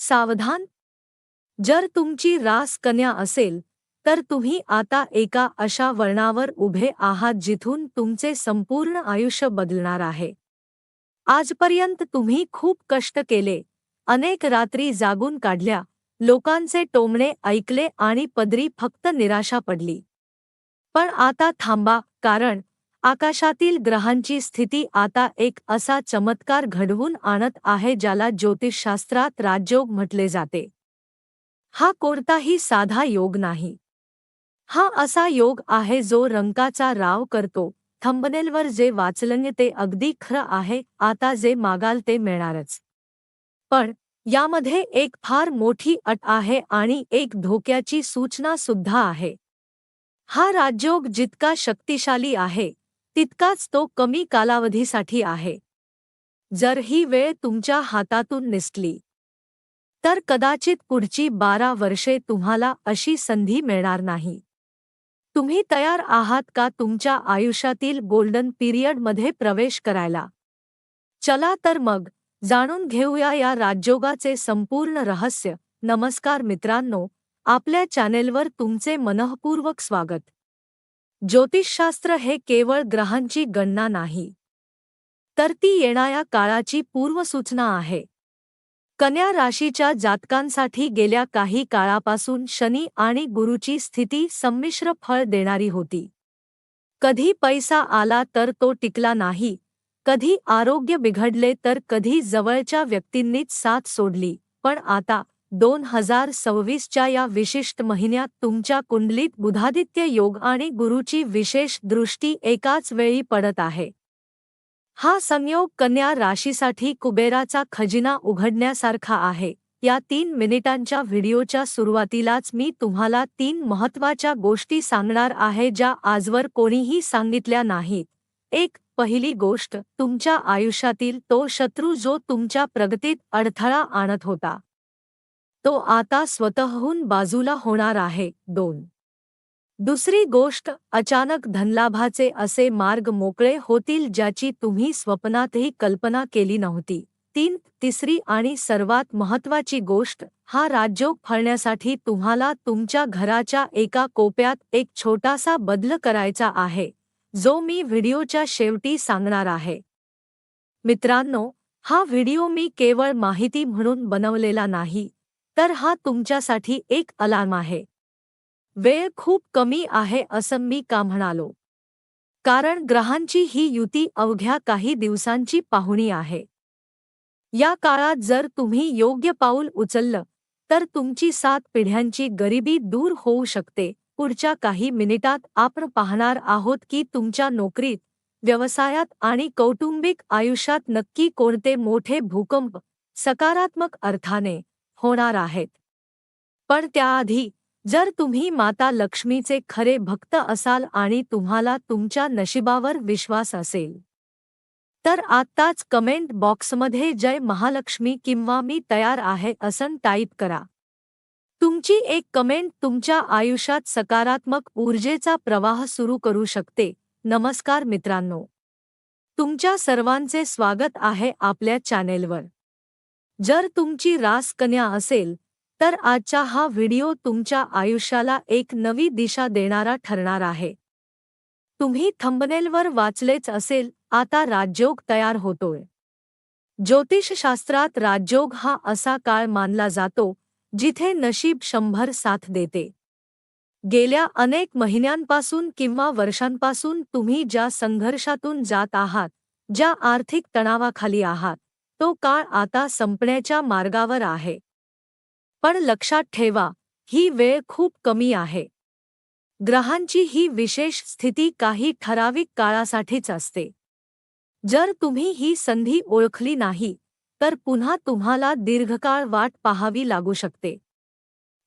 सावधान. जर तुमची रास कन्या असेल तर तुम्ही आता एका अशा वळणावर उभे आहात जिथून तुमचे संपूर्ण आयुष्य बदलणार आहे. आजपर्यंत तुम्ही खूप कष्ट केले अनेक रात्री जागून काढल्या लोकांचे टोमणे ऐकले आणि पदरी फक्त निराशा पडली. पण आता थांबा कारण आकाशातील ग्रहांची स्थिती आता एक असा चमत्कार घडवून आणत आहे ज्याला ज्योतिषशास्त्रात राजयोग म्हटले जाते. हा कोणताही साधा योग नाही. हा असा योग आहे जो रंकाचा राव करतो. थंबनेलवर जे वाचलंय ते अगदी खरं आहे, आता जे मागाल ते मिळणारच. पण यामध्ये एक फार मोठी अट आहे आणि एक धोक्याची सूचना सुद्धा आहे. हा राजयोग जितका शक्तिशाली आहे तितकाच तो कमी कालावधीसाठी आहे. जर ही वेळ तुमच्या हातातून निसटली तर कदाचित पुढची बारा वर्षे तुम्हाला अशी संधी मिळणार नाही. तुम्ही तयार आहात का तुमच्या आयुष्यातील गोल्डन पिरियडमध्ये प्रवेश करायला? चला तर मग जाणून घेऊया या राजयोगाचे संपूर्ण रहस्य. नमस्कार मित्रांनो आपल्या चॅनेलवर तुमचे मनःपूर्वक स्वागत. ज्योतिषशास्त्र हे केवळ ग्रहांची गणना नाही तर ती येणाऱ्या काळाची पूर्वसूचना आहे. कन्या राशीच्या जातकांसाठी गेल्या काही काळापासून शनी आणि गुरुची स्थिती संमिश्र फळ देणारी होती. कधी पैसा आला तर तो टिकला नाही कधी आरोग्य बिघडले तर कधी जवळच्या व्यक्तींनीच साथ सोडली पण आता दोन हजार सव्वीसच्या या विशिष्ट महिन्यात तुमच्या कुंडलीत बुधादित्य योग आणि गुरुची विशेष दृष्टी एकाच वेळी पडत आहे. हा संयोग कन्या राशीसाठी कुबेराचा खजिना उघडण्यासारखा आहे. या तीन मिनिटांच्या व्हिडिओच्या सुरुवातीलाच मी तुम्हाला तीन महत्त्वाच्या गोष्टी सांगणार आहे ज्या आजवर कोणीही सांगितल्या नाहीत. एक पहिली गोष्ट तुमच्या आयुष्यातील तो शत्रू जो तुमच्या प्रगतीत अडथळा आणत होता. तो आता स्वतःहून बाजूला होणार आहे दोन. दुसरी गोष्ट अचानक धनलाभाचे असे मार्ग मोकळे होतील ज्याची तुम्ही स्वप्नातही कल्पना केली नव्हती. तीन तिसरी आणि सर्वात महत्वाची गोष्ट हा राजयोग फळण्यासाठी तुम्हाला तुमच्या घराच्या एका कोप्यात एक छोटासा बदल करायचा आहे जो मी व्हिडिओच्या शेवटी सांगणार आहे. मित्रांनो हा व्हिडिओ मी केवळ माहिती म्हणून बनवलेला नाही तर हा तुमच्यासाठी एक अलार्म आहे. वेळ खूप कमी आहे असं मी का म्हणालो? कारण ग्रहांची ही युती अवघ्या काही दिवसांची पाहुणी आहे. या काळात जर तुम्ही योग्य पाऊल उचललं तर तुमची सात पिढ्यांची गरिबी दूर होऊ शकते. पुढच्या काही मिनिटात आपण पाहणार आहोत की तुमच्या नोकरीत व्यवसायात आणि कौटुंबिक आयुष्यात नक्की कोणते मोठे भूकंप सकारात्मक अर्थाने होणार आहेत. पण त्याआधी जर तुम्ही माता लक्ष्मीचे खरे भक्त असाल आणि तुम्हाला तुमच्या नशिबावर विश्वास असेल. तर आत्ताच कमेंट बॉक्समध्ये जय महालक्ष्मी किंवा मी तयार आहे असं टाईप करा. तुमची एक कमेंट तुमच्या आयुष्यात सकारात्मक ऊर्जेचा प्रवाह सुरू करू शकते. नमस्कार मित्रांनो. तुमच्या सर्वांचे स्वागत आहे आपल्या चॅनेलवर. जर तुमची रासकन्या असेल तर आजचा हा व्हिडिओ तुमच्या आयुष्याला एक नवी दिशा देणारा ठरणार आहे. तुम्ही थंबनेलवर वाचलेच असेल आता राजयोग तयार होतोय. ज्योतिषशास्त्रात राजयोग हा असा काळ मानला जातो जिथे नशीब शंभर साथ देते. गेल्या अनेक महिन्यांपासून किंवा वर्षांपासून तुम्ही ज्या संघर्षातून जात आहात ज्या आर्थिक तणावाखाली आहात तो काळ आता संपण्याच्या मार्गावर आहे. पण लक्षात ठेवा ही वेळ खूप कमी आहे. ग्रहांची ही विशेष स्थिती काही ठराविक काळासाठीच असते. जर तुम्ही ही संधी ओळखली नाही तर पुन्हा तुम्हाला दीर्घकाळ वाट पाहावी लागू शकते.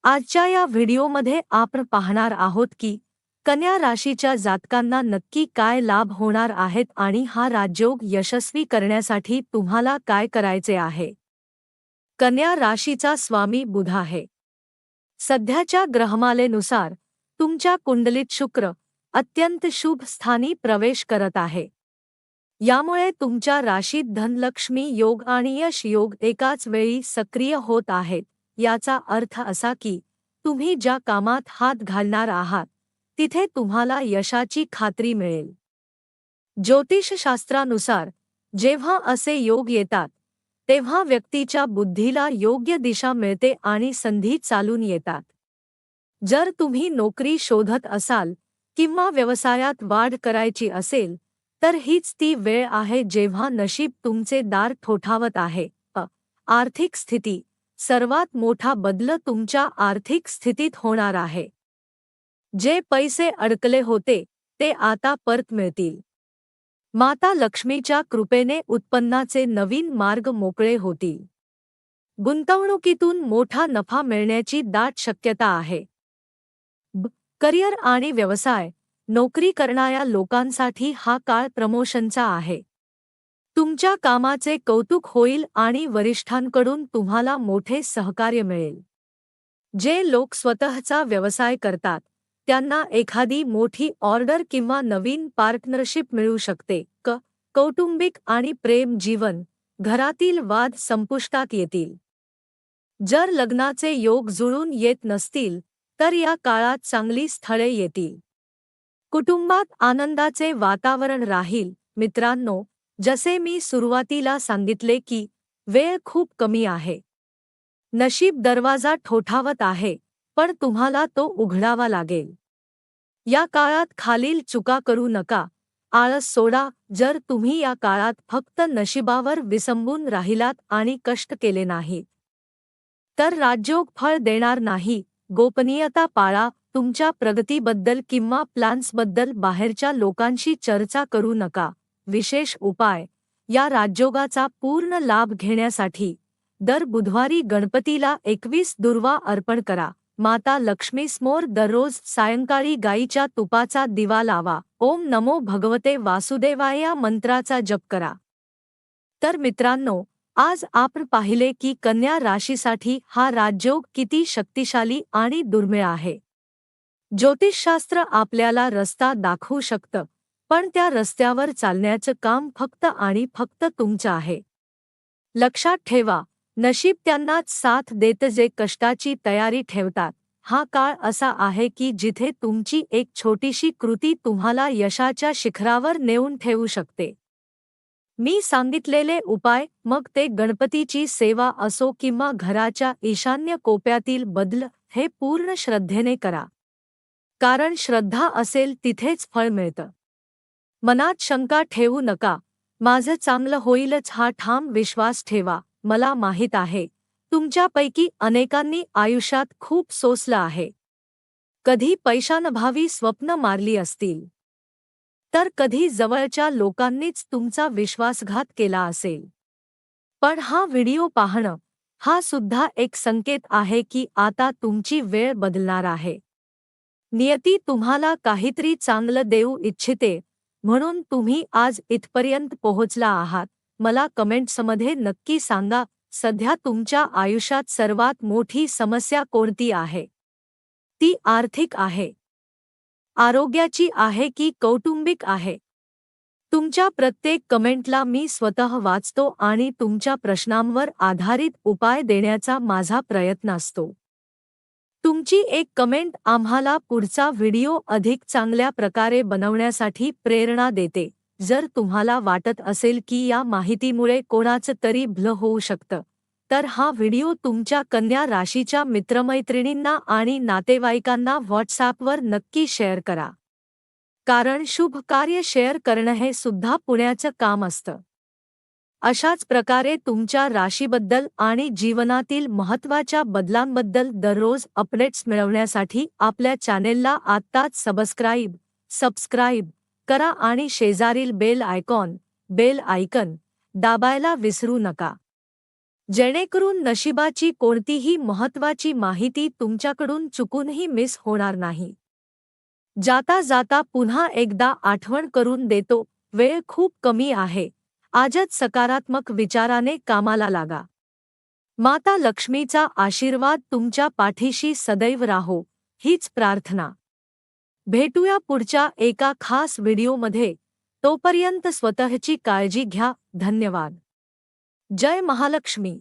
आजच्या या व्हिडिओमध्ये आपण पाहणार आहोत की कन्या राशीच्या जातकांना नक्की काय लाभ होणार आहेत आणि हा राजयोग यशस्वी करण्यासाठी तुम्हाला काय करायचे आहे? कन्या राशीचा स्वामी बुध आहे. सध्याच्या ग्रहमालेनुसार तुमच्या कुंडलीत शुक्र अत्यंत शुभ स्थानी प्रवेश करत आहे. यामुळे तुमच्या राशीत धनलक्ष्मी योग आणि यश योग एकाच वेळी सक्रिय होत आहेत याचा अर्थ असा की तुम्ही ज्या कामात हात घालणार आहात तिथे तुम्हाला यशाची खात्री मिळेल. ज्योतिषशास्त्रानुसार जेव्हा असे योग येतात तेव्हा व्यक्तीच्या बुद्धीला योग्य दिशा मिळते आणि संधी चालून येतात. जर तुम्ही नोकरी शोधत असाल किंवा व्यवसायात वाढ करायची असेल तर हीच ती वेळ आहे जेव्हा नशीब तुमचे दार ठोठावत आहे. अ. आर्थिक स्थिती सर्वात मोठा बदल तुमच्या आर्थिक स्थितीत होणार आहे. जे पैसे अडकले होते ते आता परत मिळतील. माता लक्ष्मीच्या कृपेने उत्पन्नाचे नवीन मार्ग मोकळे होतील. गुंतवणुकीतून मोठा नफा मिळण्याची दाट शक्यता आहे. करिअर आणि व्यवसाय नोकरी करणाऱ्या लोकांसाठी हा काळ प्रमोशनचा आहे. तुमच्या कामाचे कौतुक होईल आणि वरिष्ठांकडून तुम्हाला मोठे सहकार्य मिळेल. जे लोक स्वतःचा व्यवसाय करतात त्यांना एखादी मोठी ऑर्डर किंवा नवीन पार्टनरशिप मिळू शकते. क कौटुंबिक आणि प्रेम जीवन घरातील वाद संपुष्टात येतील. जर लग्नाचे योग जुळून येत नसतील तर या काळात चांगली स्थळे येतील. कुटुंबात आनंदाचे वातावरण राहील. मित्रांनो जसे मी सुरुवातीला सांगितले की वेळ खूप कमी आहे. नशीब दरवाजा ठोठावत आहे. पण तुम्हाला तो उघडावा लागेल. या काळात खालील चुका करू नका. आळस सोडा जर तुम्ही या काळात फक्त नशिबावर विसंबून राहिलात आणि कष्ट केले नाहीत. तर राज्योग फळ देणार नाही. गोपनीयता पाळा तुमच्या प्रगतीबद्दल किंवा प्लॅन्सबद्दल बाहेरच्या लोकांशी चर्चा करू नका. विशेष उपाय या राजयोगाचा पूर्ण लाभ घेण्यासाठी दर बुधवारी गणपतीला एकवीस दुर्वा अर्पण करा. माता लक्ष्मीसमोर दररोज सायंकाळी गाईच्या तुपाचा दिवा लावा. ओम नमो भगवते वासुदेवाय या मंत्राचा जप करा. तर मित्रांनो आज आपण पाहिले की कन्या राशीसाठी हा राजयोग किती शक्तिशाली आणि दुर्मिळ आहे. ज्योतिषशास्त्र आपल्याला रस्ता दाखवू शकतं पण त्या रस्त्यावर चालण्याचं काम फक्त आणि फक्त तुमचं आहे. लक्षात ठेवा नशीब त्यांनाच साथ देत जे कष्टाची तयारी ठेवतात. हा काळ असा आहे की जिथे तुमची एक छोटीशी कृती तुम्हाला यशाच्या शिखरावर नेऊन ठेवू शकते. मी सांगितलेले उपाय मग ते गणपतीची सेवा असो किंवा घराच्या ईशान्य कोप्यातील बदल हे पूर्ण श्रद्धेने करा. कारण श्रद्धा असेल तिथेच फळ मिळतं. मनात शंका ठेवू नका. माझं चांगलं होईलच हा ठाम विश्वास ठेवा. मला माहीत आहे. तुमच्यापैकी अनेकांनी आयुष्यात खूप सोसलं आहे. कधी पैशानभावी स्वप्न मारली असतील. तर कधी जवळच्या लोकांनीच तुमचा विश्वासघात केला असेल. पण हा व्हिडिओ पाहणं हा सुद्धा एक संकेत आहे की आता तुमची वेळ बदलणार आहे. नियती तुम्हाला काहीतरी चांगलं देऊ इच्छिते म्हणून तुम्ही आज इथपर्यंत पोहोचला आहात. मला कमेंट्समध्ये नक्की सांगा सध्या तुमच्या आयुष्यात सर्वात मोठी समस्या कोणती आहे? ती आर्थिक आहे. आरोग्याची आहे की कौटुंबिक आहे? तुमच्या प्रत्येक कमेंटला मी स्वतः वाचतो आणि तुमच्या प्रश्नांवर आधारित उपाय देण्याचा माझा प्रयत्न असतो. तुमची एक कमेंट आम्हाला पुढचा व्हिडिओ अधिक चांगल्या प्रकारे बनवण्यासाठी प्रेरणा देते. जर तुम्हाला वाटत असेल की या माहितीमुळे कोणाचं तरी भलं होऊ शकतं तर हा व्हिडिओ तुमच्या कन्या राशीच्या मित्रमैत्रिणींना आणि नातेवाईकांना व्हॉट्सॲपवर नक्की शेअर करा. कारण शुभ कार्य शेअर करणं हे सुद्धा पुण्याचं काम असतं. अशाच प्रकारे तुमच्या राशीबद्दल आणि जीवनातील महत्त्वाच्या बदलांबद्दल दररोज अपडेट्स मिळवण्यासाठी आपल्या चॅनेलला आत्ताच सबस्क्राईब सबस्क्राईब करा आणि शेजारील बेल आयकॉन बेल आयकन दाबायला विसरू नका. जेणेकरून नशिबाची कोणतीही महत्वाची माहिती तुमच्याकडून चुकूनही मिस होणार नाही. जाता जाता पुन्हा एकदा आठवण करून देतो वेळ खूप कमी आहे. आजच सकारात्मक विचाराने कामाला लागा. माता लक्ष्मीचा आशीर्वाद तुमच्या पाठीशी सदैव राहो हीच प्रार्थना. भेटूया पुढच्या एका खास व्हिडिओमध्ये. तोपर्यंत स्वतःची काळजी घ्या. धन्यवाद. जय महालक्ष्मी.